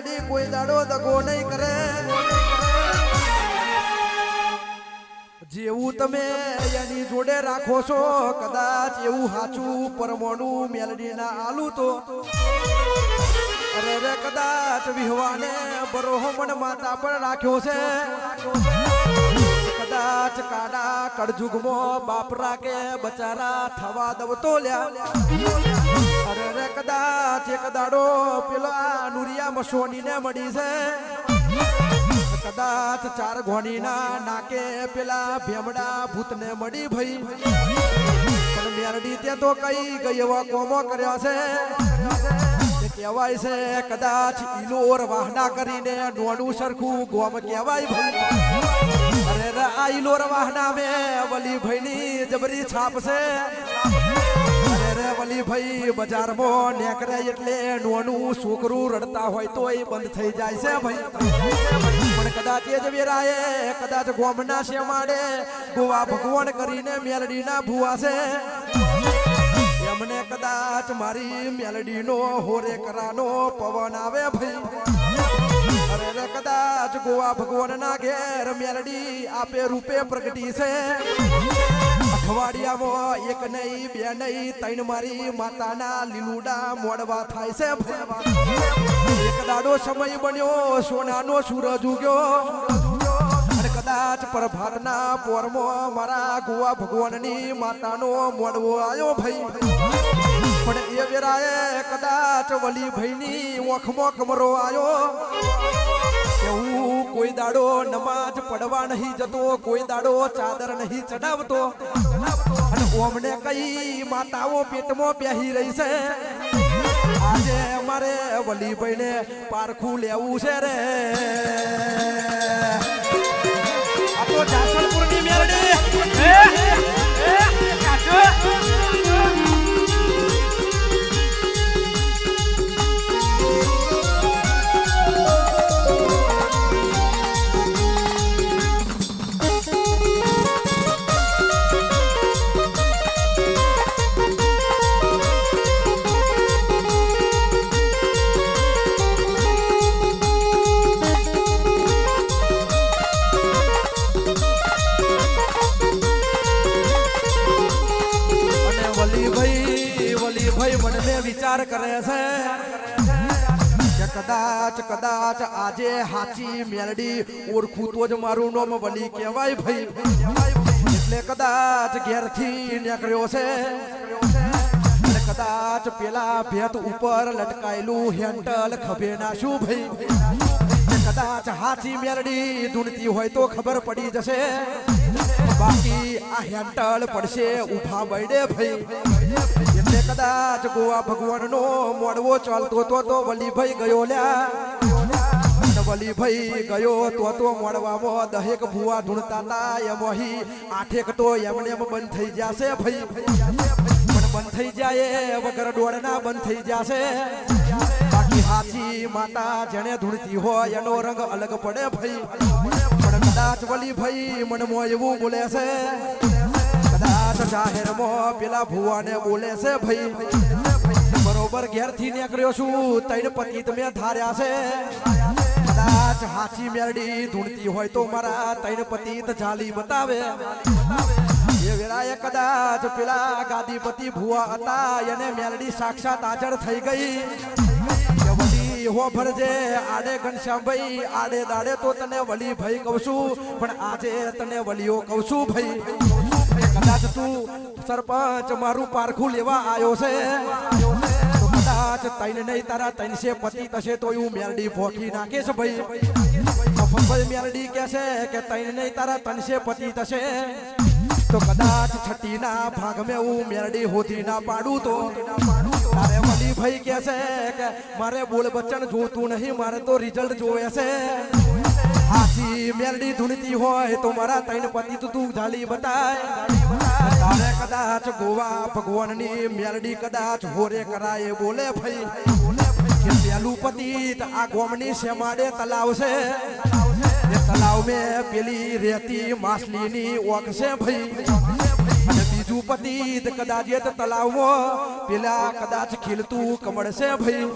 મેલડી કોઈ દાડો દગો નહીં કરે. જેવું તમે એની જોડે રાખો છો, કદાચ એવું સાચું પરમોનું મેલડી ના આલુ તો. અરે કદાચ વિહવાને બરોહમણ માતા પણ રાખ્યો છે. કદાચ કાડા કડજુગમો બાપરા કે બચારા, થવા દવતો લ્યા. અરે કદાચ એક દાડો પેલા નુરિયા મસોની ને મળી છે. કદાચ ચાર ઘોણીના નાકે પેલા ભેમડા ભૂતને મળી ભઈ. પણ મેરડી તે તો કઈ ગઈ એવા કોમો કર્યા છે. કહેવાય છે, કદાચ ઇલોર વાહના કરીને નોડું સરખું ગોમ કહેવાય ભાઈ. અરે રે આ ઈલોર વાહના મે વલી ભાઈની જબરી છાપ છે અરે રે વલી ભાઈ, બજારમાં નેકરે એટલે નોનું છોકરું રડતા હોય તો એ બંધ થઈ જાય છે ભાઈ. પણ કદાચ એ જ વેરાએ, કદાચ ગોમના શેમાડે, ગોવા ભગવાન કરીને મેલડીના ભુવા છે. એમને કદાચ મારી મેલડીનો હોરે કરાનો પવન આવે ભાઈ. રે કદાચ ગોવા ભગવાનના ઘેર મેલડી આપે રૂપે પ્રગટી છે. અઠવાડિયામાં એક નહીં, બે નહીં, ત્રણ મારી માતાના લીલુડા મોડવા થાય છે એક દાડો સમય બન્યો, સોનાનો સૂરજ ઉગ્યો. અને કદાચ પ્રભાતના પોરમો મારા ગોવા ભગવાનની માતાનો મોડવો આવ્યો ભાઈ. પણ એ વેરાએ કદાચ વલી ભાઈની ઓખમો કમરો આવ્યો. દાડો નમાજ પડવા નહીં જતો, કોઈ દાડો ચાદર નહીં ચડાવતો. અને ઓમને કઈ માતાઓ પેટમાં બેહી રહી છે. આજે અમારે વલીભાઈને પારખું લેવું છે રે. આપણો તો જાસલપુરની મેરડી. વિચાર કરે છે. કે કદાચ કદાચ આજે હાચી મેલડી ઓળખું તો જ મારું નામ વલી કહેવાય ભાઈ. એટલે કદાચ ઘેરથી નીકળ્યો છે. કદાચ પેલા ભેત ઉપર લટકાયેલું હેન્ડલ ખભે નાશું ભાઈ. કદાચ હાચી મેરડી ધૂણતી હોય તો ખબર પડી જશે. બાકી આ હેન્ડલ પડશે ઊભા બળે ભાઈ. એટલે કદાચ ગોવા ભગવાનનો મોડવો ચાલતો તો તો વલીભાઈ ગયો લ્યા. વલીભાઈ ગયો તો તો મોડવામાં દહેક ભુવા ઢૂંઢતા તા એમોહી આઠેક તો એમને એમ બંધ થઈ જશે ભાઈ. પણ બંધ થઈ જાય વગર ડોળના બંધ થઈ જશે. બાકી હાથી માતા જેને ધૂળતી હોય એનો રંગ અલગ પડે ભાઈ. પણ કદાચ વલી ભાઈ મનમાં એવું બોલે છે કદાચ જાહેરમાં પેલા ભુવાને બોલે છે, ભાઈ, બરોબર ઘેરથી નીકળ્યો છું તૈન પતિ તમે ધાર્યા છે. કદાચ હાચી મેરડી ધૂણતી હોય તો મારા તૈન પતિ જાલી બતાવે. કદાચ પેલા ગાદીપતિ ભુવા હતા, એને મેરડી સાક્ષાત હાજર થઈ ગઈ. હો ભરજે, આડે ઘનશ્યામભાઈ આડે દાડે તો તને વલી ભાઈ કહું છું, પણ આજે તને વલીઓ કહું છું ભાઈ. કદાચ તું સરપંચ, મારું પારખું લેવા આવ્યો છે. તો કદાચ તૈન નહીં, તારા તૈનસે પતિ તશે તો એવું મેલડી ભોખી નાખે છે ભાઈ મેલડી કહે છે કે તૈન નહીં, તારા તનસે પતિ થશે. તો કદાચ છઠ્ઠીના ભાગ મેં હું મેરડી હોતી ના પાડું તો. મારે વલી ભાઈ કે છે કે મારે બોલ બચ્ચન જોતું નહીં, મારે તો રિઝલ્ટ જોવે છે. હાથી મેરડી ધૂણતી હોય તો મારા તૈન પતિ તું તું ઝાલી બતાય. તારે કદાચ ગોવા ભગવાનની મેરડી કદાચ હોરે કરાય બોલે ભાઈ. કે પેલું પતિ આ ગોમની શેમાડે તલાવ છે. એ તલાવ મેં પેલી રેતી માછલીની ઓગ છે ભાઈ. બીજું પતિત કદાચ એ તલાવમાં પેલા કદાચ ખીલતું કમળ છે ભાઈ.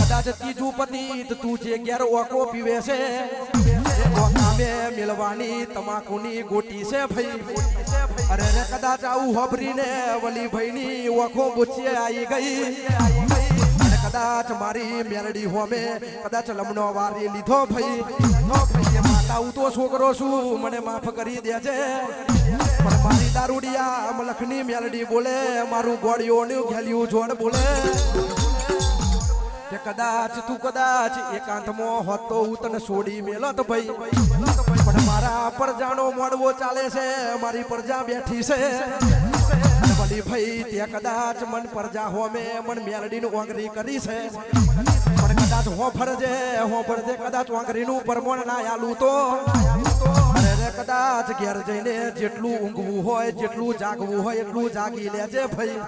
કદાચ ત્રીજું પતિ તું જે ઘેર ઓકો પીવે છે. એ મિલવાની તમાકુની ગોટી છે ભાઈ. અરે રે કદાચ આવું હોભરીને વલી ભાઈની ઓખો બુચીએ આવી ગઈ. કદાચ મારી મેરડી હોમે કદાચ લમણો વારી લીધો ભાઈ. માતા હું તો છોકરો છું, મને માફ કરી દેજે. પણ મારી દારૂડિયા મલખની મેલડી બોલે, મારું ગોળીઓનું ઘેલિયું જોડ બોલે. કે કદાચ તું કદાચ એકાંતમાં હોત હું તને છોડી મેલો તો ભાઈ. પણ મારા પરજાનો મોડવો ચાલે છે, મારી પરજા બેઠી છે. વળી ભાઈ, તે કદાચ મન પરજા હોમે મન મેલડીનું ઓંગરી કરી છે. પણ કદાચ હો ફરજે હો ફરજે કદાચ ઓંગરીનું પરમણ ના આલું તો. કદાચ ઘેર જઈને જેટલું ઊંઘવું હોય, જેટલું જાગવું હોય, એટલું જાગી લેજે ભાઈ.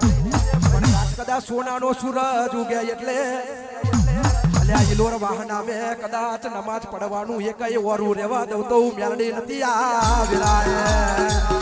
પણ કદાચ સોનાનો સૂરજ ઉગે એટલે અલ્યા મે કદાચ નમાજ પડવાનું એ કઈ ઓરું રેવા દઉં તો મેલડી નથી આ